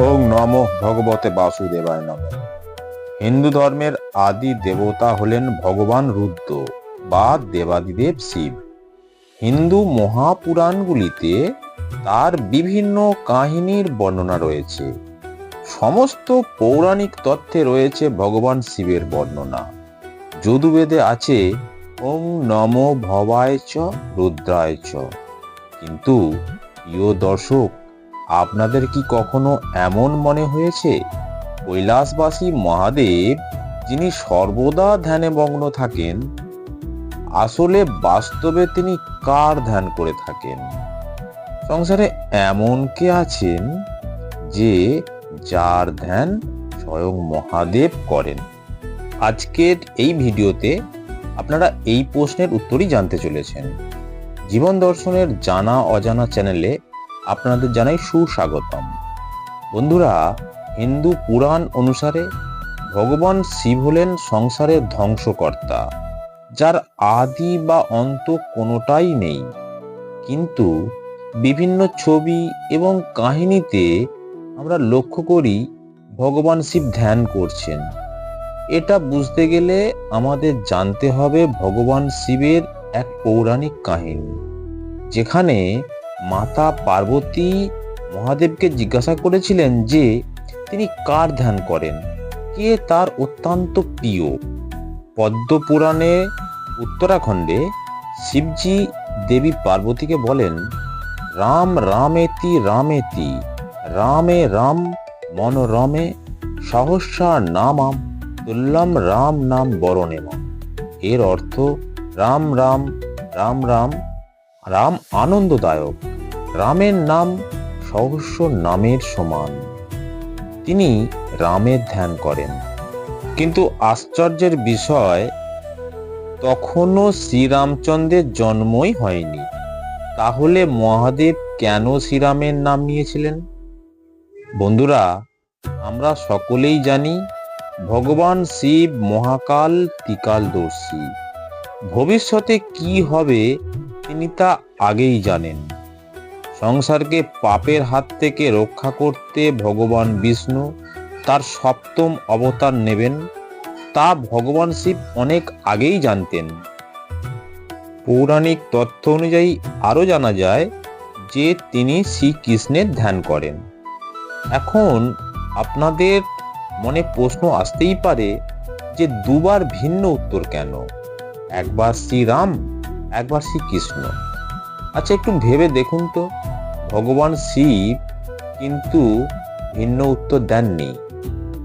ওং নম ভগবতে বাসুদেবায় নম। হিন্দু ধর্মের আদি দেবতা হলেন ভগবান রুদ্র বা দেবাদিদেব শিব। হিন্দু মহাপুরাণগুলিতে তার বিভিন্ন কাহিনীর বর্ণনা রয়েছে। সমস্ত পৌরাণিক তথ্যে রয়েছে ভগবান শিবের বর্ণনা। যদুবেদে আছে, ওং নম ভবায় চ, রুদ্রায় চ। কিন্তু প্রিয় দর্শক আপনাদের কি কখনো এমন মনে হয়েছে? কৈলাসবাসী মহাদেব, যিনি সর্বদা ধ্যানে মগ্ন থাকেন, আসলে বাস্তবে তিনি কার ধ্যান করে থাকেন? সংসারে এমন কে আছেন, যে যার ধ্যান স্বয়ং মহাদেব করেন? আজকের এই ভিডিওতে আপনারা এই প্রশ্নের উত্তরই জানতে চলেছেন। জীবন দর্শনের জানা অজানা চ্যানেলে আপনাদের জানাই সুস্বাগতম। বন্ধুরা, হিন্দু পুরাণ অনুসারে ভগবান শিব হলেন সংসারের ধ্বংসকর্তা, যার আদি বা অন্ত কোনোটাই নেই। কিন্তু বিভিন্ন ছবি এবং কাহিনীতে আমরা লক্ষ্য করি, ভগবান শিব ধ্যান করছেন। এটা বুঝতে গেলে আমাদের জানতে হবে ভগবান শিবের এক পৌরাণিক কাহিনী, যেখানে মাতা পার্বতী মহাদেবকে জিজ্ঞাসা করেছিলেন যে, তিনি কার ধ্যান করেন? কে তার অত্যন্ত প্রিয়? পদ্মপুরাণে, উত্তরাখণ্ডে শিবজি দেবী পার্বতীকে বলেন, রাম রামেতি রামেতি, রামে রাম মনোরমে, সহস্রা নামাম তুল্লাম রাম নাম বরণেম। এর অর্থ, রাম রাম রাম রাম রাম আনন্দদায়ক। রামের নাম সহস্র নামের সমান। তিনি রামের ধ্যান করেন। কিন্তু আশ্চর্যের বিষয়, তখনও শ্রীরামচন্দ্রের জন্মই হয়নি। তাহলে মহাদেব কেন শ্রীরামের নাম নিয়েছিলেন? বন্ধুরা, আমরা সকলেই জানি ভগবান শিব মহাকাল ত্রিকালদর্শী। ভবিষ্যতে কি হবে তিনি তা আগেই জানেন। সংসারকে পাপের হাত থেকে রক্ষা করতে ভগবান বিষ্ণু তার সপ্তম অবতার নেবেন, তা ভগবান শিব অনেক আগেই জানতেন। পৌরাণিক তথ্য অনুযায়ী আরও জানা যায় যে তিনি শ্রীকৃষ্ণের ধ্যান করেন। এখন আপনাদের মনে প্রশ্ন আসতেই পারে যে দুবার ভিন্ন উত্তর কেন? একবার শ্রীরাম, একবার শ্রীকৃষ্ণ। আচ্ছা একটু ভেবে দেখুন তো। ভগবান শিব কিন্তু ভিন্ন উত্তর দেননি।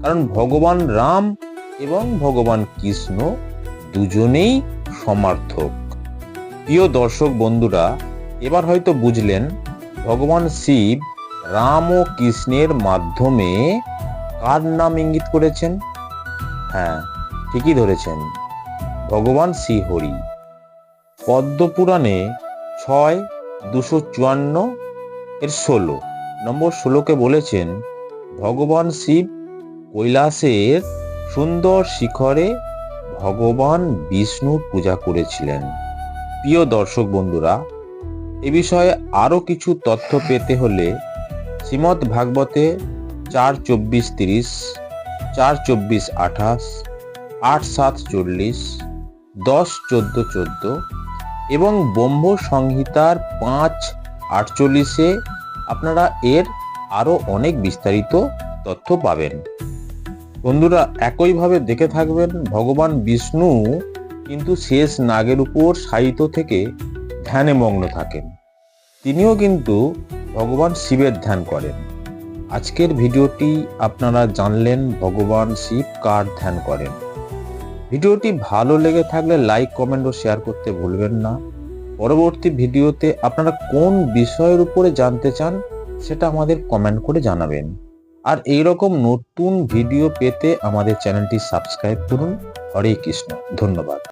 কারণ ভগবান রাম এবং ভগবান কৃষ্ণ দুজনেই সমার্থক। প্রিয় দর্শক বন্ধুরা, এবার হয়তো বুঝলেন ভগবান শিব রাম ও কৃষ্ণের মাধ্যমে কার নাম ইঙ্গিত করেছেন? হ্যাঁ ঠিকই ধরেছেন, ভগবান শ্রীহরি। পদ্মপুরাণে ছয় দুশো চুয়ান্ন এর ষোলো। নম্বর ষোলোকে বলেছেন, ভগবান শিব কৈলাসের সুন্দর শিখরে ভগবান বিষ্ণুর পূজা করেছিলেন। প্রিয় দর্শক বন্ধুরা, এ বিষয়ে আরও কিছু তথ্য পেতে হলে শ্রীমৎ ভাগবতে চার চব্বিশ তিরিশ, চার চব্বিশ আঠাশ, আট সাত চল্লিশ, দশ চোদ্দ চোদ্দ এবং ব্রহ্ম সংহিতার পাঁচ আটচল্লিশে আপনারা এর আরও অনেক বিস্তারিত তথ্য পাবেন। বন্ধুরা, একইভাবে দেখে থাকবেন, ভগবান বিষ্ণু কিন্তু শেষ নাগের উপর সাহিত্য থেকে ধ্যানে মগ্ন থাকেন। তিনিও কিন্তু ভগবান শিবের ধ্যান করেন। আজকের ভিডিওটি আপনারা জানলেন, ভগবান শিব কার ধ্যান করেন। ভিডিওটি ভালো লেগে থাকলে লাইক, কমেন্ট ও শেয়ার করতে ভুলবেন না। পরবর্তী ভিডিওতে আপনারা কোন বিষয়ের উপরে জানতে চান, সেটা আমাদের কমেন্ট করে জানাবেন। আর এই রকম নতুন ভিডিও পেতে আমাদের চ্যানেলটি সাবস্ক্রাইব করুন। হরে কৃষ্ণ। ধন্যবাদ।